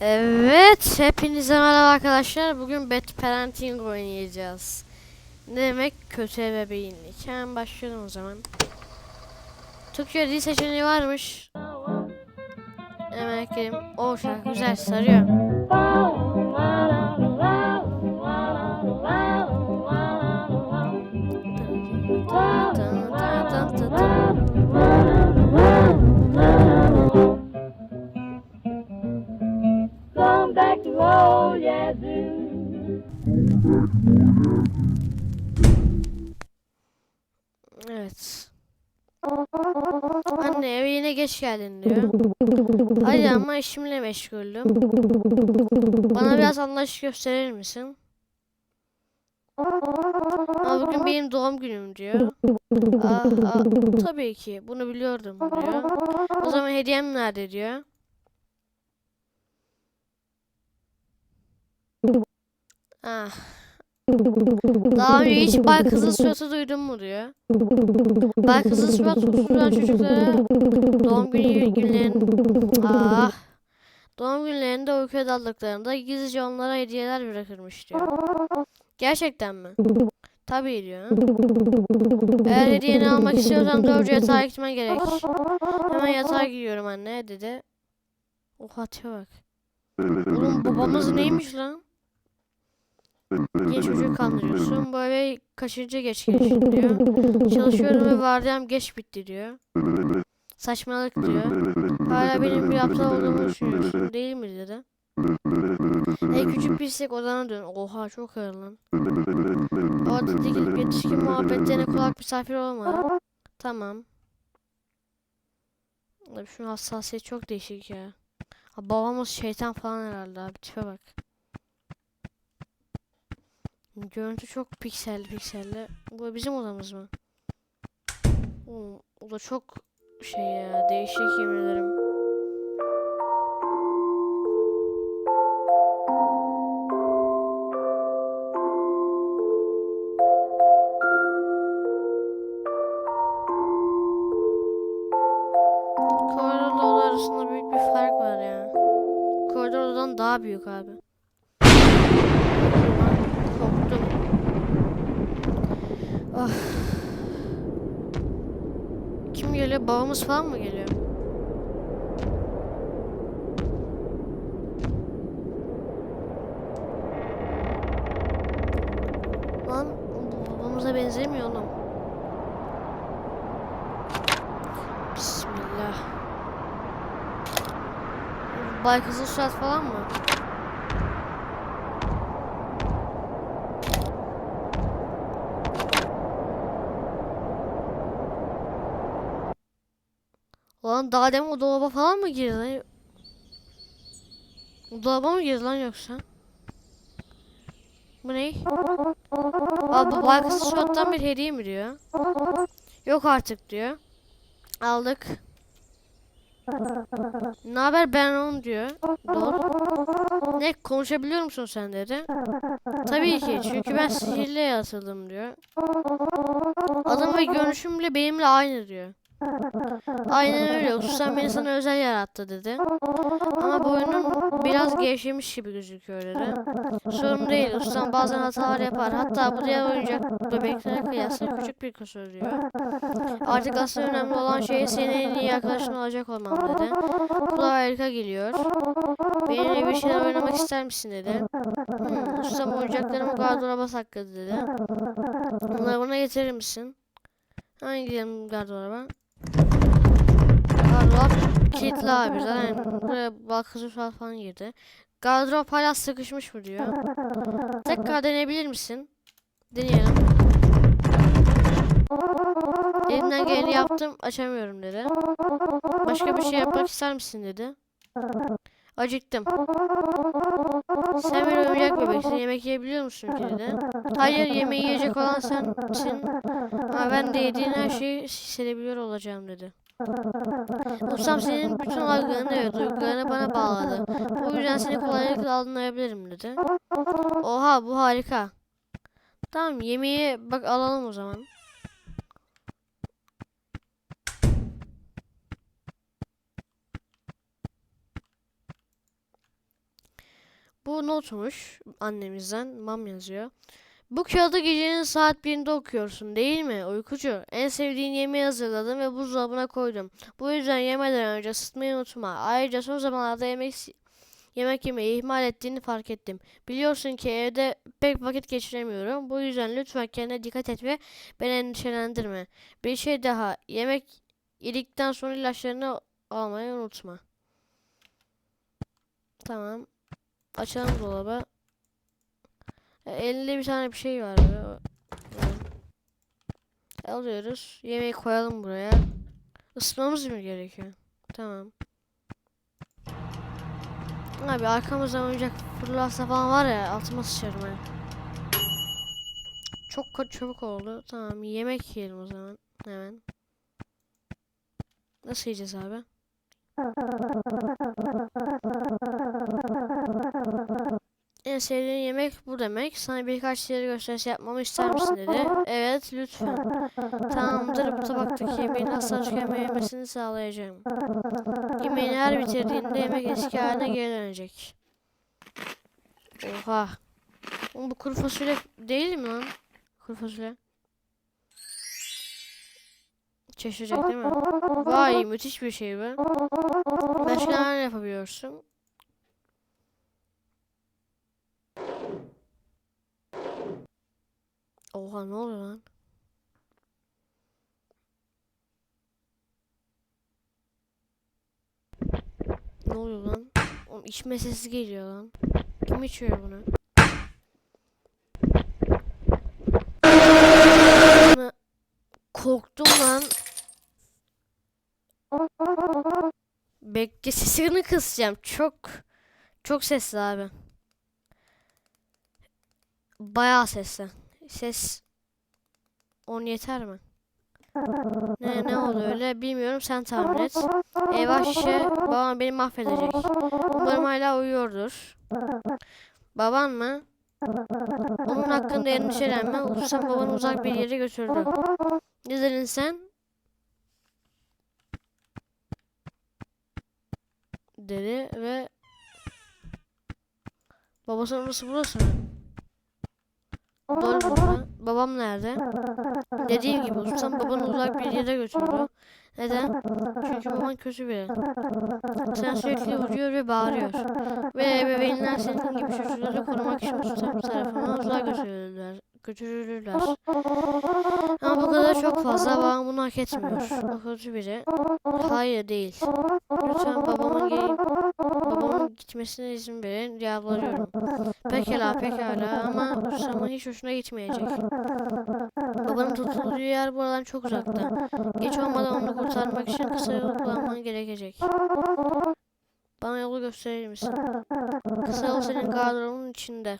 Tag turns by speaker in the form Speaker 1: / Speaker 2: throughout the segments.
Speaker 1: Evet, hepinize merhaba arkadaşlar. Bugün Bad Parenting oynayacağız. Ne demek kötü ebeveynlik? Hemen başlayalım o zaman. Türkçe dil seçeneği varmış. Hemen ekleyelim. O şarkı güzel sarıyor. Evet. Anne eve yine geç geldin diyor. Hadi ama işimle meşguldüm. Bana biraz anlayış gösterir misin? Ama bugün benim doğum günüm diyor. Aa, aa, tabii ki bunu biliyordum diyor. O zaman hediyem nerede diyor. Ah. Daha önce hiç bay kızıl suratı duydun mu diyor. Bay kızıl surat susulan çocuklara doğum günü günlerin ah. Doğum günlerinde uykuya daldıklarında gizlice onlara hediyeler bırakırmış diyor. Gerçekten mi? Tabii diyor. Eğer hediyeni almak istiyorsan doğruca yatağa gitmen gerek. Hemen yatağa gidiyorum anne dedi. Oha bak. Oğlum babamız neymiş lan? Genç çocuk kandırıyorsun. Bu eve kaçıncı geç gelişim diyor. Çalışıyorum ve vardiyam geç bitti diyor. Saçmalık diyor. Hala benim bir aptal olduğumu düşünüyorsun değil mi dedi. Hey küçük pislik odana dön. Oha çok ağır lan. Orada dikilip yetişkin muhabbetlerine kulak misafir olma. Tamam. Abi şunun hassasiyet çok değişik ya. Babamız şeytan falan herhalde abi tipe bak. Görüntü çok pikselli pikselli. Bu bizim odamız mı? Oğlum, o da çok şey ya değişik yemin ederim. Koridor oda arasında büyük bir fark var ya. Koridor odadan daha büyük abi. Korktum. Ah. Kim geliyor? Babamız falan mı geliyor? Lan babamıza benzemiyor oğlum. Bismillah. Bay Kızıl Surat falan mı? Lan daha demin o dolaba falan mı girdi lan? O dolaba mı girdi lan yoksa? Bu ne? Abi bu baykası surattan bir hediye mi diyor? Yok artık diyor. Aldık. Ne haber ben onu diyor. Doğru. Ne konuşabiliyor musun sen dedi. Tabii ki çünkü ben sihirle yaratıldım diyor. Adım ve görünüşüm bile benimle aynı diyor. Aynen öyle. Ustam beni sana özel yarattı dedi. Ama boynun biraz gevşemiş gibi gözüküyor dedi. Sorun değil. Ustam bazen hatalar yapar. Hatta bu diğer oyuncak bebeklere kıyasla küçük bir kusur diyor. Artık asıl önemli olan şey senin en iyi arkadaşın olacak olmam dedi. Bu da harika geliyor. Benimle bir şeyler oynamak ister misin dedi. Hmm, ustam oyuncaklarımı gardıroba sakladı dedi. Bunları bana getirir misin? Hemen gidelim gardıroba. Gardırop kilitli abi zaten buraya bakıcı falan girdi. Gardırop hala sıkışmış mı diyor. Tekrar deneyebilir misin? Deneyelim. Elimden geleni yaptım açamıyorum dedi. Başka bir şey yapmak ister misin dedi. Acıktım. Sen bir oyuncak bebeksin. Yemek yiyebiliyor musun ki dedi. Hayır yemeği yiyecek olan sensin. Ama ben de yediğin her şeyi hissedebiliyor olacağım dedi. Ustam senin bütün algılarını ve duygularını bana bağladı. Bu yüzden seni kolaylıkla anlayabilirim dedi. Oha bu harika. Tamam yemeği bak alalım o zaman. Bu notmuş annemizden. Mam yazıyor. Bu kağıdı gecenin saat 1'inde okuyorsun değil mi uykucu? En sevdiğin yemeği hazırladım ve buzdolabına koydum. Bu yüzden yemeden önce ısıtmayı unutma. Ayrıca son zamanlarda yemek yemek yemeyi ihmal ettiğini fark ettim. Biliyorsun ki evde pek vakit geçiremiyorum. Bu yüzden lütfen kendine dikkat et ve beni endişelendirme. Bir şey daha. Yemek yedikten sonra ilaçlarını almayı unutma. Tamam. Açalım dolabı. Elinde bir tane bir şey var. Alıyoruz. Yemeği koyalım buraya. Isıtmamız mı gerekiyor? Tamam. Abi arkamızdan oyuncak fırlarsa falan var ya altıma sıçarım ha. Çok çabuk oldu. Tamam yemek yiyelim o zaman. Hemen. Nasıl yiyeceğiz abi? En sevdiğin yemek bu demek. Sana birkaç seri gösterisi yapmamı ister misin dedi. Evet lütfen. Tamamdır bu tabaktaki yemeğin asla tükenmemesini sağlayacağım. Yemeğini her bitirdiğinde yemek eski haline geri dönecek. Oha. Oğlum bu kuru fasulye değil mi lan? Kuru fasulye. Şaşıracak değil mi? Vay müthiş bir şey bu. Başka neler yapabiliyorsun? Oha ne oluyor lan? Ne oluyor lan? Oğlum içme sesi geliyor lan. Kim içiyor bunu? Korktum lan. Bekle sesini kısacağım. Çok çok sesli abi. Bayağı sesli. Ses 10 yeter mi? Ne ne oldu öyle bilmiyorum sen tahmin et. Eyvah şişe babam beni mahvedecek. Umarım hala uyuyordur. Baban mı? Onun hakkında endişelenme. Ulusam babanı uzak bir yere götürdü. Ne dedin sen? Dedi ve babasının orası burası mı? Babam nerede? Dediğim gibi ustam babanı uzak bir yere götürdü. Neden? Çünkü baban kötü biri. Sen sürekli vuruyor ve bağırıyor. Ve ebeveynler senin gibi çocukları korumak için ustam tarafından uzağa götürürler. Götürürler. Ama bu kadar çok fazla babam bunu hak etmiyor. O kötü biri. Hayır değil. Lütfen babamın, ge- babamın gitmesine izin verin. Yalvarıyorum. Pekala pekala ama ustamın hiç hoşuna gitmeyecek. Babanın tutulduğu yer buradan çok uzakta. Geç olmadan onu kurtarmak için kısa yol kullanman gerekecek. Bana yolu gösterir misin? Kısa yol senin gardırobun içinde.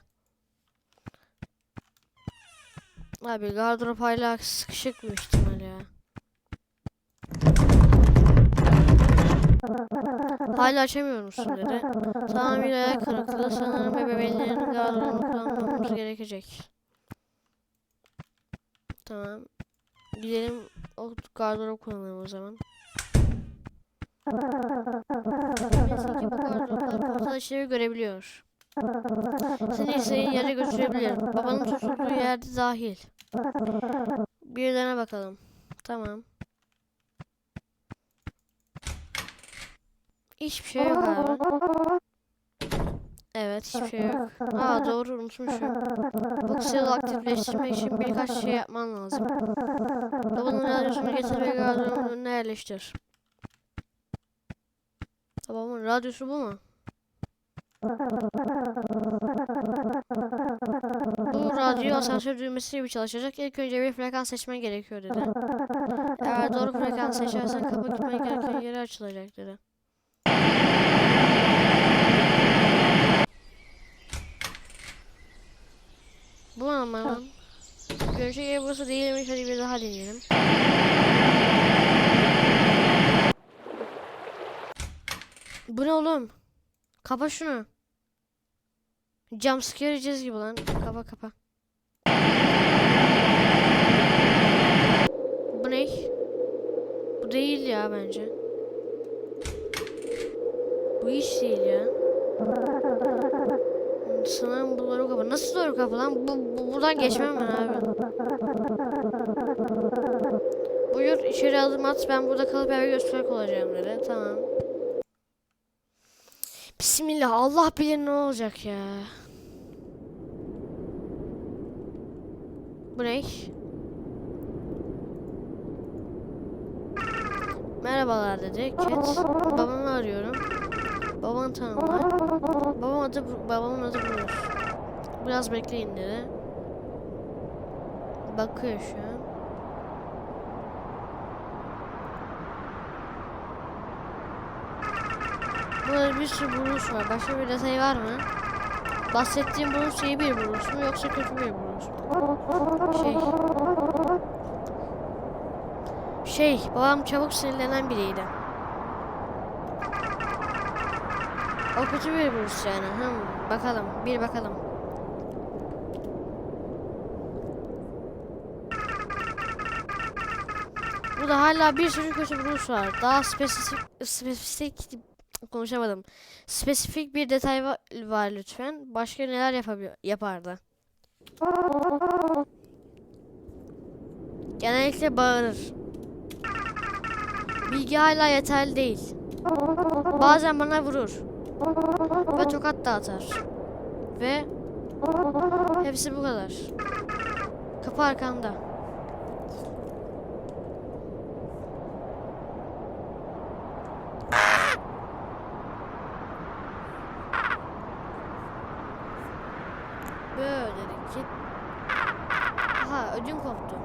Speaker 1: Abi gardırop hala sıkışık ihtimal Hala açamıyor musun dedi. Tamamıyla ayak kırıklığı sanırım ebeveynlerinin gardırobunu kullanmamız gerekecek. Tamam. Gidelim o gardırop kullanalım o zaman. Neyse ki bu gardıroplar portal işlevi görebiliyor. Seni istediğin yere götürebilir. Babanın tutulduğu yerde dahil. Bir dene bakalım. Tamam. Hiçbir şey yok abi. Evet hiçbir şey yok. Aa doğru unutmuşum. Bu yolu aktifleştirmek için birkaç şey yapman lazım. Babanın radyosunu getir ve gardırobun önüne yerleştir. Babamın radyosu bu mu? Bu radyo asansör düğmesi gibi çalışacak. İlk önce bir frekans seçmen gerekiyor dedi. Eğer doğru frekans seçersen kapı gitmen gereken yere açılacak dedi. Bu ama lan. Görünüşe göre burası değilmiş. Hadi bir daha deneyelim. Bu ne oğlum? Kapa şunu. Jumpscare yiyeceğiz gibi lan. Kapa kapa. Bu ne? Bu değil ya bence. Bu hiç değil ya. Sanırım bu doğru kapı. Nasıl doğru kapı lan? Bu, bu- buradan geçmem ben abi. Buyur içeri adım at. Ben burada kalıp eve göstermek olacağım dedi. Tamam. Bismillah. Allah bilir ne olacak ya. Bu ne? Merhabalar dedi. Cat. Babamı arıyorum. Babanı tanımlar. Babam adı, babamın adı Bruce. Biraz bekleyin dedi. Bakıyor şu an. Burada bir sürü Bruce var. Başka bir detay var mı? Bahsettiğim Bruce iyi bir Bruce mu yoksa kötü bir Bruce mu? Şey... Şey, babam çabuk sinirlenen biriydi. Kötü bir Bruce yani. Hmm, bakalım, bir bakalım. Burada hala bir sürü kötü Bruce var. Daha spesifik, spesifik konuşamadım. Spesifik bir detay va- var lütfen. Başka neler yapabi- yapardı? Genellikle bağırır. Bilgi hala yeterli değil. Bazen bana vurur. Ve tokat da atar. Ve hepsi bu kadar. Kapı arkanda. Böyle ki. Aha ödüm koptu.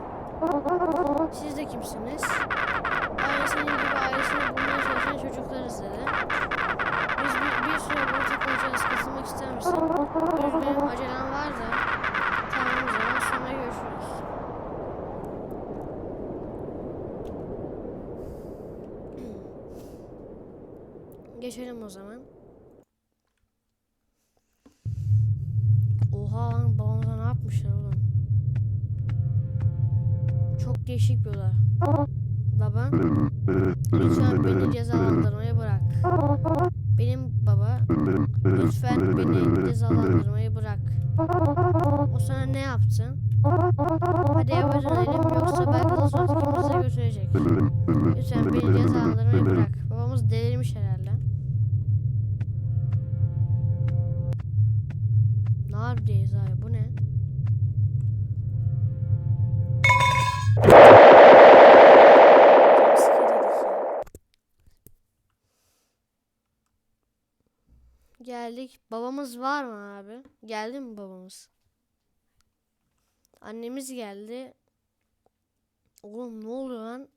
Speaker 1: Siz de kimsiniz? Ailesinin gibi ailesini bulmaya çalışan çocuklarız dedi. Bir, süre burada takılacağız. Katılmak ister misin? Üzgünüm acelem var da. Tamam o zaman sonra görüşürüz. Geçelim o zaman. Oha lan babamıza ne yapmışlar oğlum? Çok değişik bir oda. Yaptı? Hadi eve dönelim yoksa belki de de götürecek. Lütfen beni cezalandırmayı bırak. Babamız delirmiş herhalde. Neredeyiz abi bu ne? Geldik. Babamız var mı abi? Geldi mi babamız? Annemiz geldi. Oğlum ne oluyor lan?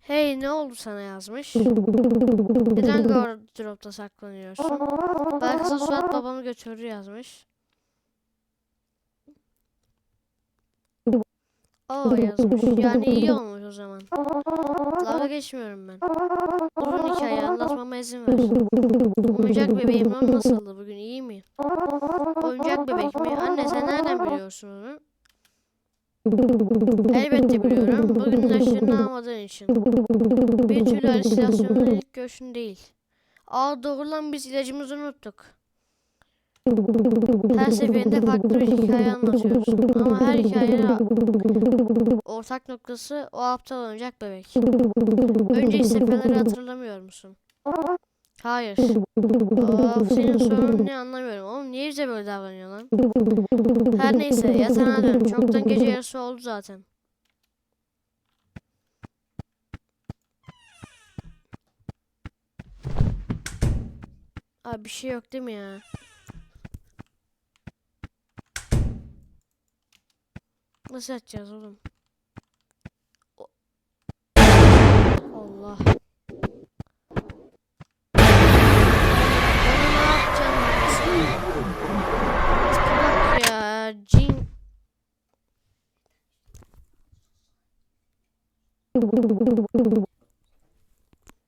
Speaker 1: Hey ne oldu sana yazmış? Neden gardıropta saklanıyorsun? Belki surat babamı götürdü yazmış. O yazmış. Yani iyi olmuş o zaman. Dalga geçmiyorum ben. Uzun hikaye anlatmama izin ver. Oyuncak bebeğim lan nasıldı bugün iyi mi? Oyuncak bebek mi? Anne sen nereden biliyorsun onu? Elbette biliyorum. Bugün ilaçlarını almadığın için. Bir türlü halüsinasyonun ilk görüşün değil. Aa doğru lan biz ilacımızı unuttuk. Her seferinde farklı bir hikaye anlatıyorsun. Ama her hikayenin ortak noktası o aptal oyuncak bebek. Önceki seferleri hatırlamıyor musun? Hayır. Of, senin sorunun ne anlamıyorum. Oğlum niye bize böyle davranıyor lan? Her neyse yatağına dön. Çoktan gece yarısı oldu zaten. Abi bir şey yok değil mi ya? Nasıl yatacağız oğlum? O- Allah. Ya cin.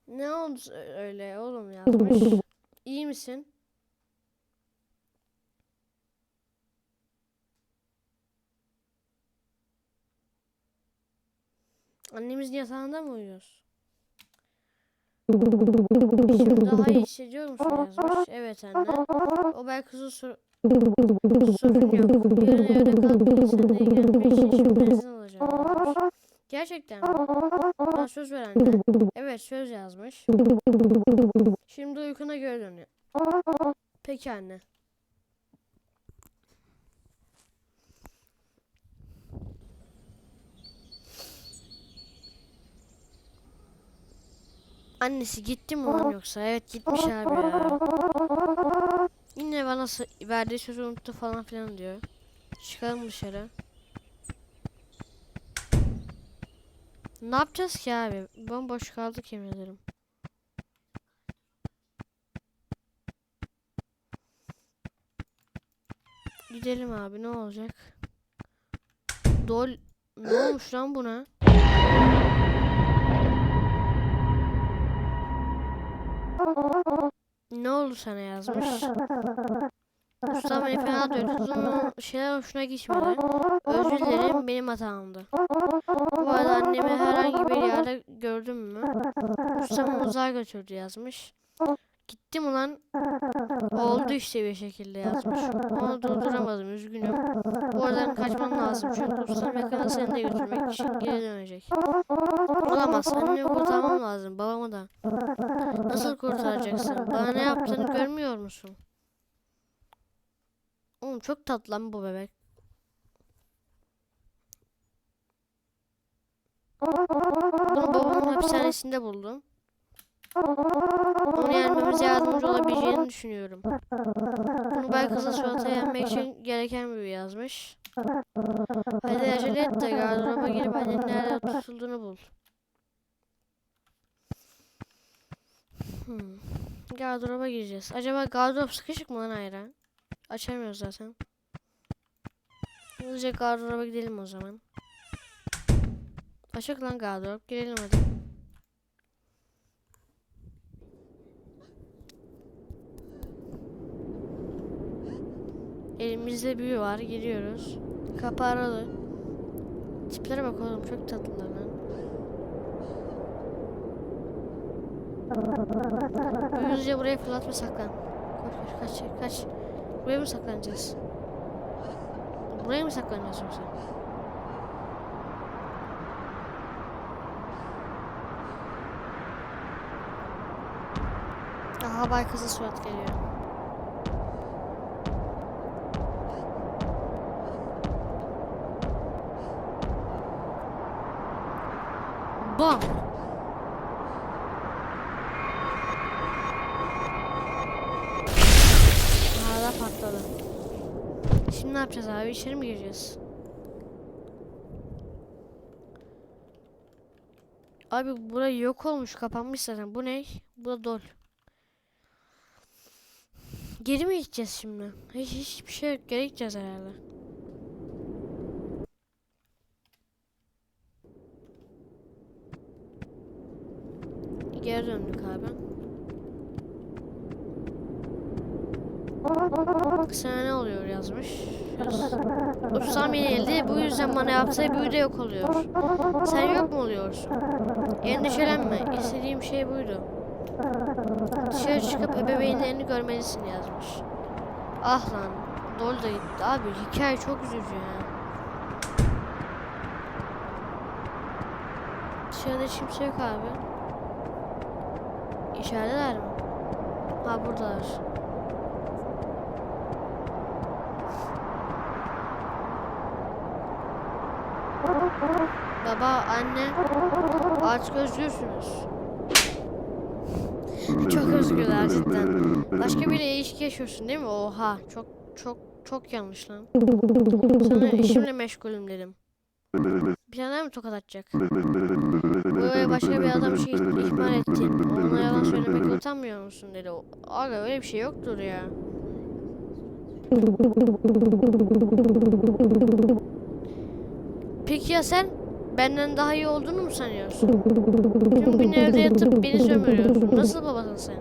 Speaker 1: Ne oldu öyle oğlum yazmış. İyi misin? Annemizin yatağında mı uyuyoruz? Şimdi daha iyi hissediyor musun yazmış. Evet anne. O belki kızı sor sorun yok. Yarın evde yazmış. Gerçekten mi? Bana söz ver anne. Evet söz yazmış. Şimdi uykuna geri dönüyor. Peki anne. Annesi gitti mi lan yoksa? Evet gitmiş abi ya. Yine bana verdiği sözü unuttu falan filan diyor. Çıkalım dışarı. Ne yapacağız ki abi? Bomboş kaldık yemin ederim. Gidelim abi ne olacak? Dol ne olmuş lan buna? Ne oldu sana yazmış? Ustam beni fena dövdü. Şeyler hoşuna gitmedi. Özür dilerim benim hatamdı. Bu arada annemi herhangi bir yerde gördün mü? Ustam uzağa götürdü yazmış. Gittim ulan. Oldu işte bir şekilde yazmış. Onu durduramadım üzgünüm. Bu aradan kaçman lazım çünkü ustam yakında seni de götürmek için geri dönecek. Olamaz. Annemi kurtarmam lazım. Babamı da. Nasıl kurtaracaksın? Bana ne yaptığını görmüyor musun? Oğlum çok tatlı lan bu bebek. Bunu babamın hapishanesinde buldum. Onu yenmemize yardımcı olabileceğini düşünüyorum. Bunu kızıl çikolata yenmek için gereken bir yazmış. Hadi acele et de gardıroba girip annenin nerede tutulduğunu bul. Hmm. Gardıroba gireceğiz. Acaba gardırop sıkışık mı lan Ayran? Açamıyoruz zaten. Hızlıca gardıroba gidelim o zaman. Açık lan gardırop. Girelim hadi. Elimizde büyü var. Giriyoruz. Kapı aralı. Tiplere bak oğlum. Çok tatlılar lan. Hızlıca buraya fırlat ve saklan. Koş koş kaç kaç. Buraya mı saklanacağız? Buraya mı saklanacağız yoksa? Aha bay kızı surat geliyor. Bam! Hala patladı. Şimdi ne yapacağız abi? İçeri mi gireceğiz? Abi burası yok olmuş, kapanmış zaten. Bu ne? Bu da dol. Geri mi gideceğiz şimdi? Hiç hiçbir şey yok. Geri gideceğiz herhalde. Geri döndük abi. Sana ne oluyor yazmış. Yaz. Ustam yenildi. Bu yüzden bana yaptığı büyü de yok oluyor. Sen yok mu oluyorsun? Endişelenme. İstediğim şey buydu. Dışarı çıkıp ebeveynlerini görmelisin yazmış. Ah lan. Dol da gitti. Abi hikaye çok üzücü ya. Dışarıda kimse yok abi. İçerideler mi? Ha buradalar. Baba, anne, artık özgürsünüz. çok özgürler cidden. Başka biriyle ilişki yaşıyorsun değil mi? Oha, çok çok çok yanlış lan. Sana işimle meşgulüm dedim. Bir tane mi tokat atacak? Böyle başka bir adam şey ihmal ettin. Ona yalan söylemekle utanmıyor musun dedi. Aga öyle bir şey yoktur ya. Peki ya sen? Benden daha iyi olduğunu mu sanıyorsun? Tüm gün evde yatıp beni sömürüyorsun. Nasıl babasın sen?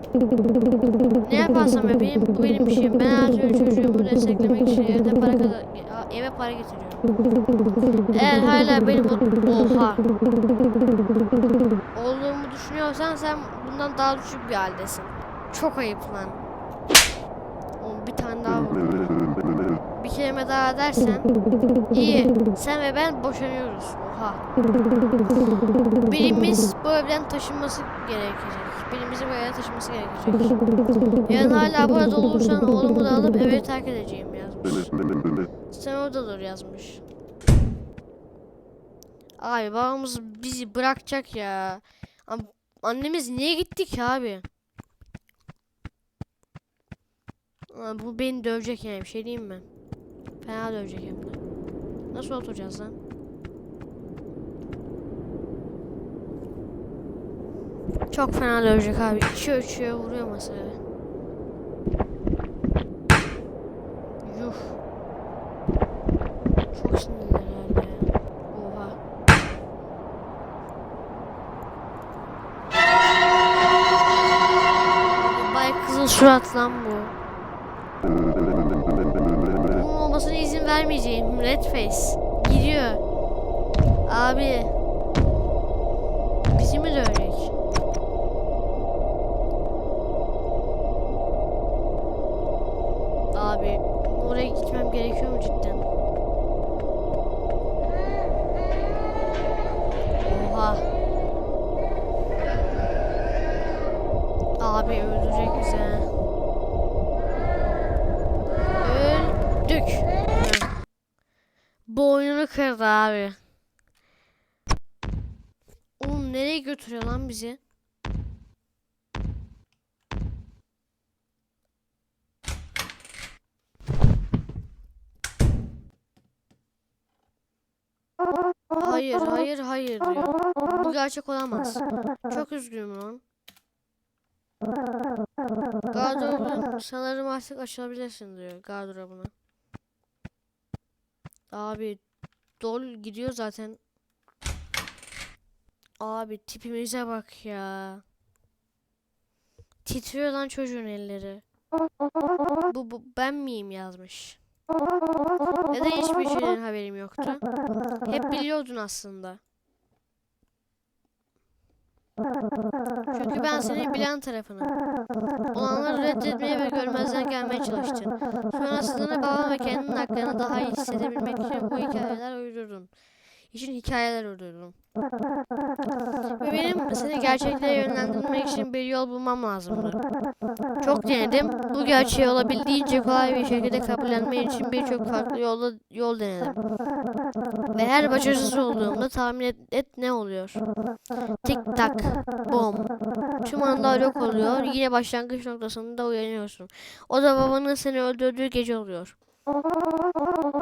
Speaker 1: Ne yaparsam yapayım bu benim işim. Ben her türlü çocuğumu desteklemek için evde para kadar, eve para getiriyorum. Eğer hala benim oha olduğumu düşünüyorsan sen bundan daha düşük bir haldesin. Çok ayıp lan. Bir tane daha vurdum. Bir kelime daha dersen iyi. Sen ve ben boşanıyoruz. Oha. Birimiz bu evden taşınması gerekecek. Birimizin bu evden taşınması gerekecek. Yarın hala burada olursan oğlumu da alıp evi terk edeceğim yazmış. Sen orada dur yazmış. Abi babamız bizi bırakacak ya. Annemiz niye gitti ki abi? Bu beni dövecek yani bir şey diyeyim mi? Fena dövecek hem de. Nasıl oturacağız lan? Çok fena dövecek abi. İçiyor içiyor vuruyor masaya. Yuh. Çok sinirli herhalde ya. Oha. Bay kızıl surat lan bu. Olmasına izin vermeyeceğim. Red face. Giriyor. Abi. Bizi mi dövecek? Abi oraya gitmem gerekiyor mu cidden? Oha. Abi öldürecek bizi. ha. Öldük. Hı. Boynunu kırdı abi. Oğlum nereye götürüyor lan bizi? Hayır, hayır, hayır diyor. Bu gerçek olamaz. Çok üzgünüm lan. Gardırobun sanırım artık açılabilirsin diyor gardırobuna. Abi dol gidiyor zaten. Abi tipimize bak ya. Titriyor lan çocuğun elleri. Bu, bu ben miyim yazmış. Neden hiçbir şeyden haberim yoktu? Hep biliyordun aslında. Çünkü ben senin bilen tarafını. Olanları reddetmeye ve görmezden gelmeye çalıştın. Sonrasında babam ve kendin hakkında daha iyi hissedebilmek için bu hikayeler uydurdun. İçin hikayeler uydurdum. Ve benim seni gerçekliğe yönlendirmek için bir yol bulmam lazımdı. Çok denedim. Bu gerçeği olabildiğince kolay bir şekilde kabullenmek için birçok farklı yolda yol denedim. Ve her başarısız olduğumda tahmin et, et ne oluyor? Tik tak, bom. Tüm anılar yok oluyor. Yine başlangıç noktasında uyanıyorsun. O da babanın seni öldürdüğü gece oluyor.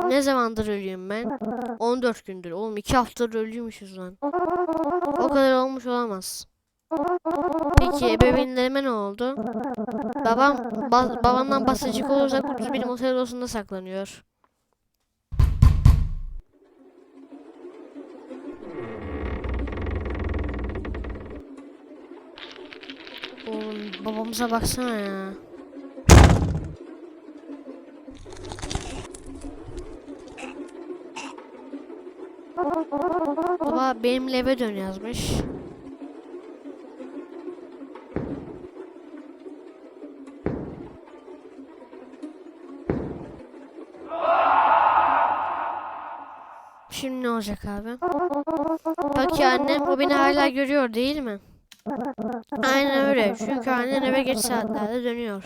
Speaker 1: Ne zamandır ölüyüm ben? 14 gündür. Oğlum 2 haftadır ölüymüşüz lan. O kadar olmuş olamaz. Peki ebeveynlerime ne oldu? Babam ba- babamdan bahsedecek olursak ucuz bir otel odasında saklanıyor. Oğlum babamıza baksana ya. Baba benim eve dön yazmış. Şimdi ne olacak abi? Bak ya annem o beni hala görüyor değil mi? Aynen öyle. Çünkü annen eve geç saatlerde dönüyor.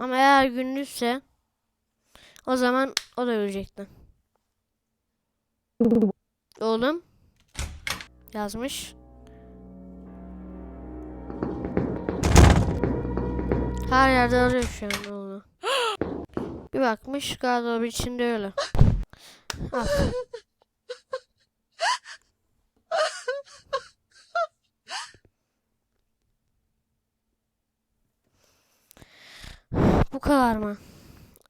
Speaker 1: Ama eğer gündüzse o zaman o da ölecekti. Oğlum yazmış. Her yerde arıyor şu an oğlunu. Bir bakmış gardırobun içinde öyle. Al. Bu kadar mı?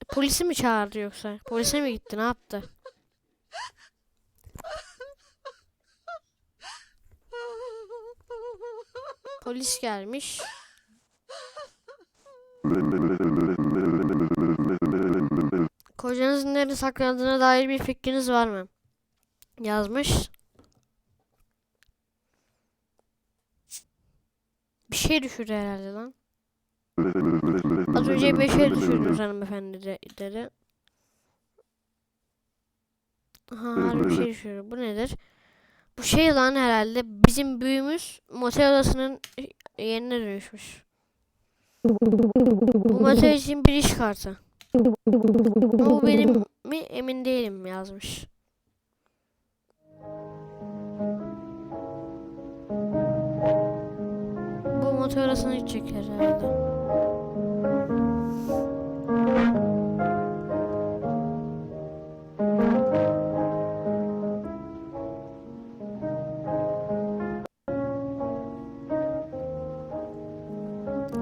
Speaker 1: Polisi mi çağırdı yoksa? Polise mi gitti? Ne yaptı? Polis gelmiş. Kocanızın nerede saklandığına dair bir fikriniz var mı? Yazmış. Bir şey düşürdü herhalde lan. Az önce bir şey düşürdünüz hanımefendi de, dedi. Harbi bir şey düşürdü. Bu nedir? Bu şey lan herhalde bizim büyüğümüz motel odasının yerine dönüşmüş. Bu motel için bir iş kartı. Bu benim mi emin değilim yazmış. Bu motor arasına gidecekler herhalde.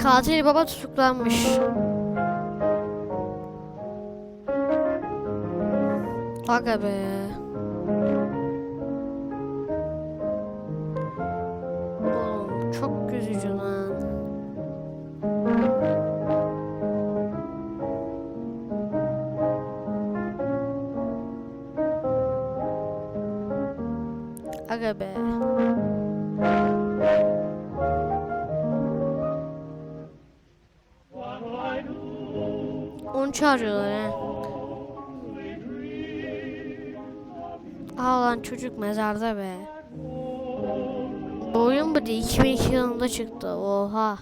Speaker 1: Katil baba tutuklanmış. Aga be. Çağırıyorlar he. Aa lan çocuk mezarda be. Bu oyun bu değil 2002 yılında çıktı. Oha.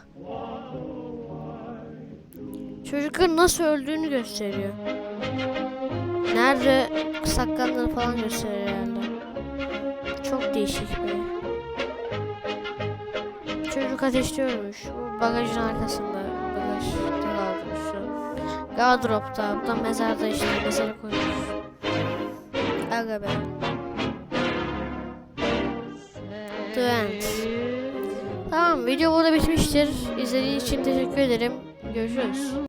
Speaker 1: Çocukların nasıl öldüğünü gösteriyor. Nerede saklandığını falan gösteriyor herhalde. Çok değişik be. Çocuk. Bu bagajın arkasında. An. Gardropta. Bu da mezarda işte. Mezara koymuş. Aga be. The End. Tamam video burada bitmiştir. İzlediğiniz için teşekkür ederim. Görüşürüz.